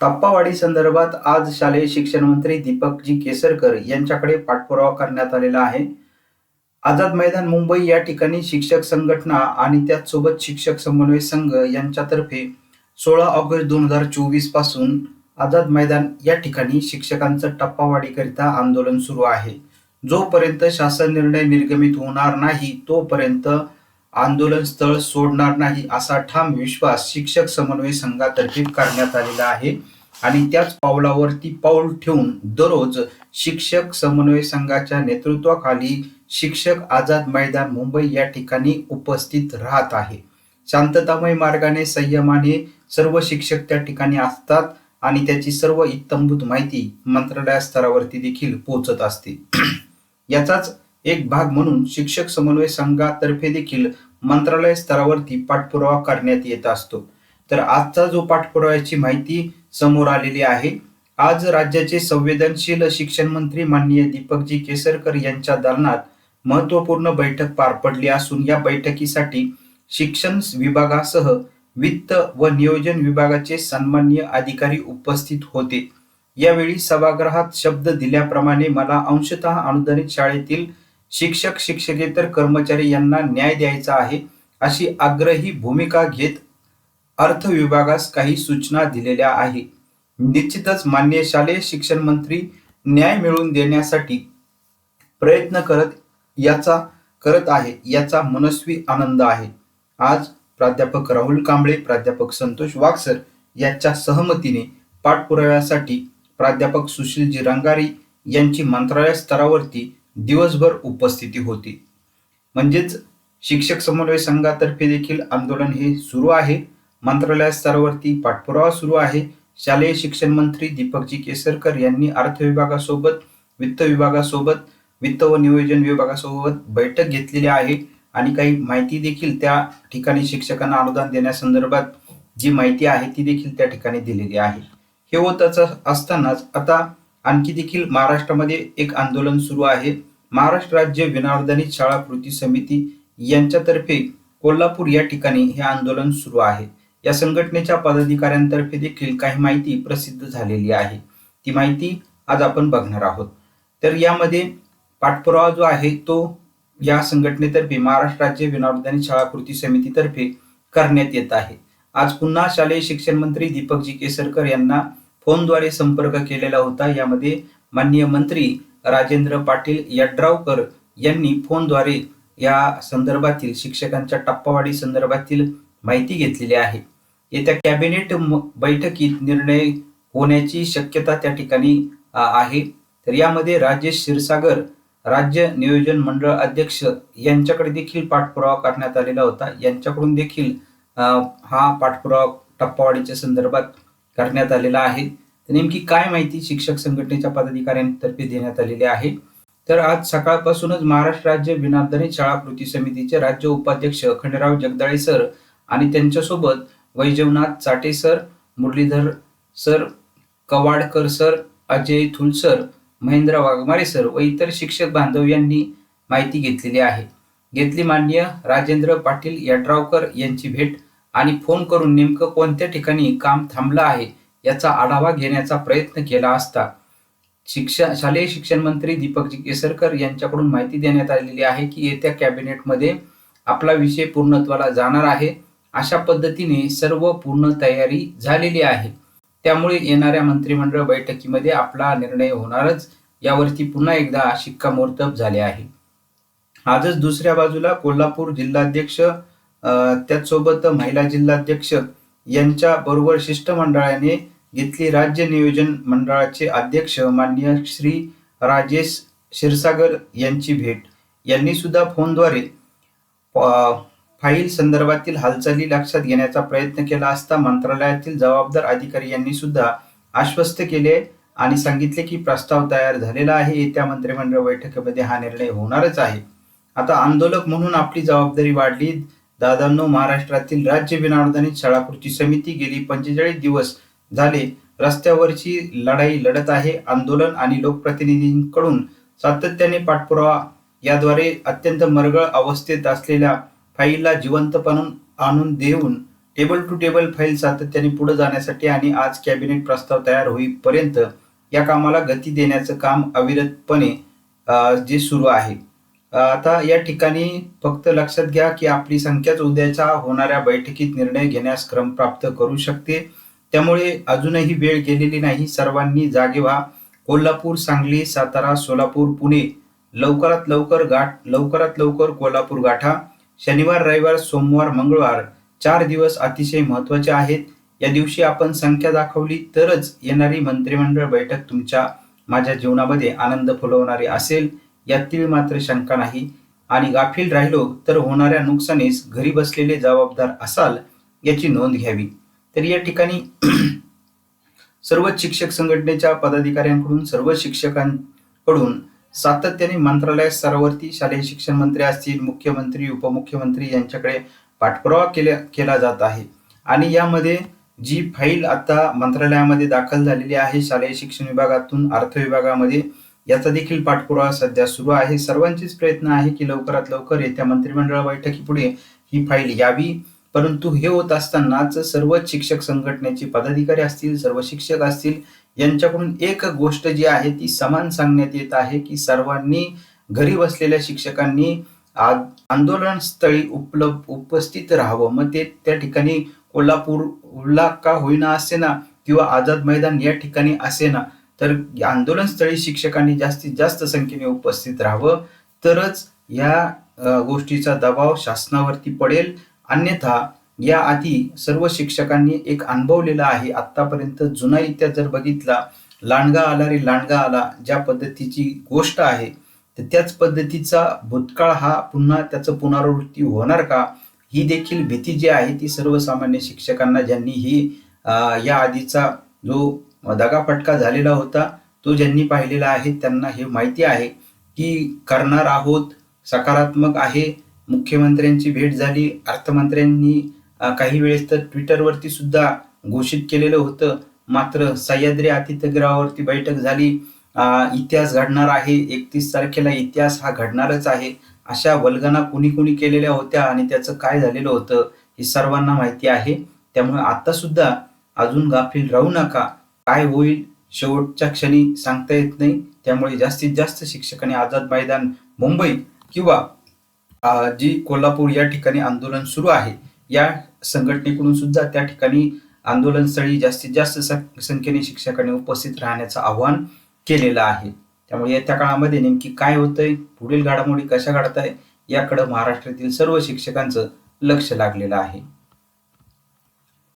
टप्पावाडी संदर्भात आज शालेय शिक्षण मंत्री दीपकजी केसरकर यांच्याकडे पाठपुरावा करण्यात आलेला आहे. आझाद मैदान मुंबई या ठिकाणी शिक्षक संघटना आणि त्याचसोबत शिक्षक समन्वय संघ यांच्यातर्फे सोळा ऑगस्ट दोन हजार चोवीसपासून आझाद मैदान या ठिकाणी शिक्षकांचं टप्पावाढीकरिता आंदोलन सुरू आहे. जोपर्यंत शासन निर्णय निर्गमित होणार नाही तोपर्यंत आंदोलन स्थळ सोडणार नाही असा ठाम विश्वास शिक्षक समन्वय संघातर्फे करण्यात आलेला आहे. आणि त्याच पावलावरती पाऊल ठेवून दररोज शिक्षक समन्वय संघाच्या नेतृत्वाखाली शिक्षक आझाद मैदान मुंबई या ठिकाणी उपस्थित राहत आहे. शांततामय मार्गाने संयमाने सर्व शिक्षक त्या ठिकाणी असतात आणि त्याची सर्व इत्तंभूत माहिती मंत्रालय स्तरावरती देखील पोहोचत असते. याचाच एक भाग म्हणून शिक्षक समन्वय संघातर्फे देखील मंत्रालय स्तरावरती पाठपुरावा करण्यात येत असतो. तर आजचा जो पाठपुराव्याची माहिती समोर आलेली आहे आज राज्याचे संवेदनशील शिक्षण मंत्री माननीय दीपकजी केसरकर यांच्या दालनात महत्त्वपूर्ण बैठक पार पडली असून या बैठकीसाठी शिक्षण विभागासह वित्त व नियोजन विभागाचे सन्माननीय अधिकारी उपस्थित होते. यावेळी सभागृहात शब्द दिल्याप्रमाणे मला अंशतः अनुदानित शाळेतील शिक्षक शिक्षकेतर कर्मचारी यांना न्याय द्यायचा आहे अशी आग्रही भूमिका घेत अर्थ विभागास काही सूचना दिलेल्या आहे. निश्चितच मान्य शालेय शिक्षण मंत्री न्याय मिळवून देण्यासाठी प्रयत्न करत याचा करत आहे याचा मनस्वी आनंद आहे. आज प्राध्यापक राहुल कांबळे प्राध्यापक संतोष वागसर यांच्या सहमतीने पाठपुराव्यासाठी प्राध्यापक सुशीलजी रंगारी यांची मंत्रालय स्तरावरती दिवसभर उपस्थिती होती. म्हणजेच शिक्षक समन्वय संघातर्फे देखील आंदोलन हे सुरू आहे. मंत्रालय स्तरावरती पाठपुरावा सुरू आहे. शालेय शिक्षण मंत्री दीपकजी केसरकर यांनी अर्थ विभागासोबत वित्त विभागासोबत वित्त व नियोजन विभागासोबत बैठक घेतलेली आहे. आणि काही माहिती देखील त्या ठिकाणी शिक्षकांना अनुदान देण्यासंदर्भात जी माहिती आहे ती देखील त्या ठिकाणी दिलेली आहे. हे होत असतानाच आता आणखी देखील महाराष्ट्रामध्ये एक आंदोलन सुरू आहे. महाराष्ट्र राज्य विनावर्धनित शाळा कृती समिती यांच्यातर्फे कोल्हापूर या ठिकाणी हे आंदोलन सुरू आहे. या संघटनेच्या पदाधिकाऱ्यांतर्फे देखील काही माहिती प्रसिद्ध झालेली आहे. ती माहिती आज आपण बघणार आहोत. तर यामध्ये पाठपुरावा जो आहे तो या संघटनेतर्फे महाराष्ट्र राज्य विनावर्धनित शाळा कृती समितीतर्फे करण्यात येत आहे. आज पुन्हा शालेय शिक्षण मंत्री दीपकजी केसरकर यांना फोनद्वारे संपर्क केलेला होता. यामध्ये माननीय मंत्री राजेंद्र पाटील यड्रावकर यांनी फोनद्वारे या संदर्भातील शिक्षकांच्या टप्पावाढी संदर्भातील माहिती घेतलेली आहे. येत्या कॅबिनेट बैठकीत निर्णय होण्याची शक्यता त्या ठिकाणी आहे. तर यामध्ये राजेश क्षीरसागर राज्य नियोजन मंडळ अध्यक्ष यांच्याकडे देखील पाठपुरावा करण्यात आलेला होता. यांच्याकडून देखील हा पाठपुरावा टप्पावाढीच्या संदर्भात करण्यात आलेला आहे. नेमकी काय माहिती शिक्षक संघटनेच्या पदाधिकाऱ्यांतर्फे देण्यात आलेली आहे? तर आज सकाळपासूनच महाराष्ट्र राज्य विनादनित शाळा कृती समितीचे राज्य उपाध्यक्ष खंडराव जगदाळे सर आणि त्यांच्यासोबत Vaijanath Chate sir Muralidhar sir Kawadkar sir Ajay Thulsar Mahendra Waghmare sir व इतर शिक्षक बांधव यांनी माहिती घेतलेली आहे. घेतली मान्य राजेंद्र पाटील यड्रावकर यांची भेट आणि फोन करून नेमकं कोणत्या ठिकाणी काम थांबलं आहे याचा आढावा घेण्याचा प्रयत्न केला असता शिक्षण शालेय शिक्षण मंत्री दीपक केसरकर यांच्याकडून माहिती देण्यात आलेली आहे की येत्या कॅबिनेटमध्ये आपला विषय पूर्णत्वाला जाणार आहे. अशा पद्धतीने सर्व पूर्ण तयारी झालेली आहे. त्यामुळे येणाऱ्या मंत्रिमंडळ बैठकीमध्ये आपला निर्णय होणारच. यावरती पुन्हा एकदा शिक्कामोर्तब झाले आहे. आजच दुसऱ्या बाजूला कोल्हापूर जिल्हाध्यक्ष त्याचसोबत महिला जिल्हाध्यक्ष यांच्या बरोबर शिष्टमंडळाने घेतली राज्य नियोजन मंडळाचे अध्यक्ष माननीय श्री राजेश क्षीरसागर यांची भेट. यांनी सुद्धा फोनद्वारे फाईल संदर्भातील हालचाली लक्षात घेण्याचा प्रयत्न केला असता मंत्रालयातील जबाबदार अधिकारी यांनी सुद्धा आश्वस्त केले आणि सांगितले की प्रस्ताव तयार झालेला आहे. येत्या मंत्रिमंडळ बैठकीमध्ये हा निर्णय होणारच आहे. आता आंदोलक म्हणून आपली जबाबदारी वाढली. दादांनो महाराष्ट्रातील राज्य विनावर्धनित शाळा कृती समिती गेली पंचेचाळीस दिवस झाले. रस्त्यावरची लढाई लढत आहे. आंदोलन आणि लोकप्रतिनिधींकडून सातत्याने पाठपुरावा. याद्वारे अत्यंत मरगळ अवस्थेत असलेल्या फाईलला जिवंतपणून आणून देऊन टेबल टू टेबल फाईल सातत्याने पुढे जाण्यासाठी आणि आज कॅबिनेट प्रस्ताव तयार होईपर्यंत या कामाला गती देण्याचं काम अविरतपणे जे सुरू आहे. आता या ठिकाणी फक्त लक्षात घ्या की आपली संख्याच उद्याच्या होणाऱ्या बैठकीत निर्णय घेण्यास क्रम प्राप्त करू शकते. त्यामुळे अजूनही वेळ गेलेली नाही. सर्वांनी जागे व्हा. कोल्हापूर सांगली सातारा सोलापूर पुणे. लवकरात लवकर गाठ लवकरात लवकर कोल्हापूर गाठा. शनिवार रविवार सोमवार मंगळवार चार दिवस अतिशय महत्त्वाचे आहेत. या दिवशी आपण संख्या दाखवली तरच येणारी मंत्रिमंडळ बैठक तुमच्या माझ्या जीवनामध्ये आनंद फुलवणारी असेल. यातील मात्र शंका नाही. आणि गाफील राहिलो तर होणाऱ्या नुकसानीस घरी बसलेले जबाबदार असाल याची नोंद घ्यावी. तर या ठिकाणी सर्व शिक्षक संघटनेच्या पदाधिकाऱ्यांकडून सर्व शिक्षकांकडून सातत्याने मंत्रालय स्तरावरती शालेय शिक्षण मंत्री असतील मुख्यमंत्री उपमुख्यमंत्री यांच्याकडे पाठपुरावा केला केला जात आहे. आणि यामध्ये जी फाईल आता मंत्रालयामध्ये दाखल झालेली आहे शालेय शिक्षण विभागातून अर्थ विभागामध्ये याचा देखील पाठपुरावा सध्या सुरू आहे. सर्वांचेच प्रयत्न आहे की लवकरात लवकर येत्या मंत्रिमंडळ बैठकीपुढे ही फाईल यावी. परंतु हे होत असतानाच सर्वच शिक्षक संघटनेचे पदाधिकारी असतील सर्व शिक्षक असतील यांच्याकडून एक गोष्ट जी आहे ती समान सांगण्यात येत आहे की सर्वांनी घरी बसलेल्या शिक्षकांनी आंदोलन स्थळी उपलब्ध उपस्थित राहावं. मग ते त्या ठिकाणी कोल्हापूरला का होईना असे ना किंवा आझाद मैदान या ठिकाणी असे ना तर आंदोलनस्थळी शिक्षकांनी जास्तीत जास्त संख्येने उपस्थित राहावं. तरच या गोष्टीचा दबाव शासनावरती पडेल. अन्यथा या आधी सर्व शिक्षकांनी एक अनुभवलेला आहे. आतापर्यंत जुना इतिहास जर बघितला लांडगा आला रे लांडगा आला ज्या पद्धतीची गोष्ट आहे तर त्याच पद्धतीचा भूतकाळ हा पुन्हा त्याचं पुनरावृत्ती होणार का? ही देखील भीती जी आहे ती सर्वसामान्य शिक्षकांना ज्यांनी ही या आधीचा जो दगापटका झालेला होता. तो ज्यांनी पाहिलेला आहे त्यांना हे माहिती आहे की करणार आहोत सकारात्मक आहे मुख्यमंत्र्यांची भेट झाली अर्थमंत्र्यांनी काही वेळेस तर ट्विटरवरती सुद्धा घोषित केलेलं होतं. मात्र सह्याद्री अतिथीगृहावरती बैठक झाली. इतिहास घडणार आहे एकतीस तारखेला इतिहास हा घडणारच आहे. अशा वल्गना कुणी कुणी केलेल्या होत्या आणि त्याचं काय झालेलं होतं हे सर्वांना माहिती आहे. त्यामुळे आता सुद्धा अजून गाफील राहू नका. काय होईल शेवटच्या क्षणी सांगता येत नाही. त्यामुळे जास्तीत जास्त शिक्षकांनी आझाद मैदान मुंबई किंवा जी कोल्हापूर या ठिकाणी आंदोलन सुरू आहे या संघटनेकडून सुद्धा त्या ठिकाणी आंदोलनस्थळी जास्तीत जास्त सं- संख्येने शिक्षकांनी उपस्थित राहण्याचं आवाहन केलेलं आहे. त्यामुळे येत्या काळामध्ये नेमकी काय होतंय पुढील घडामोडी कशा घडत आहे याकडे महाराष्ट्रातील सर्व शिक्षकांचं लक्ष लागलेलं आहे.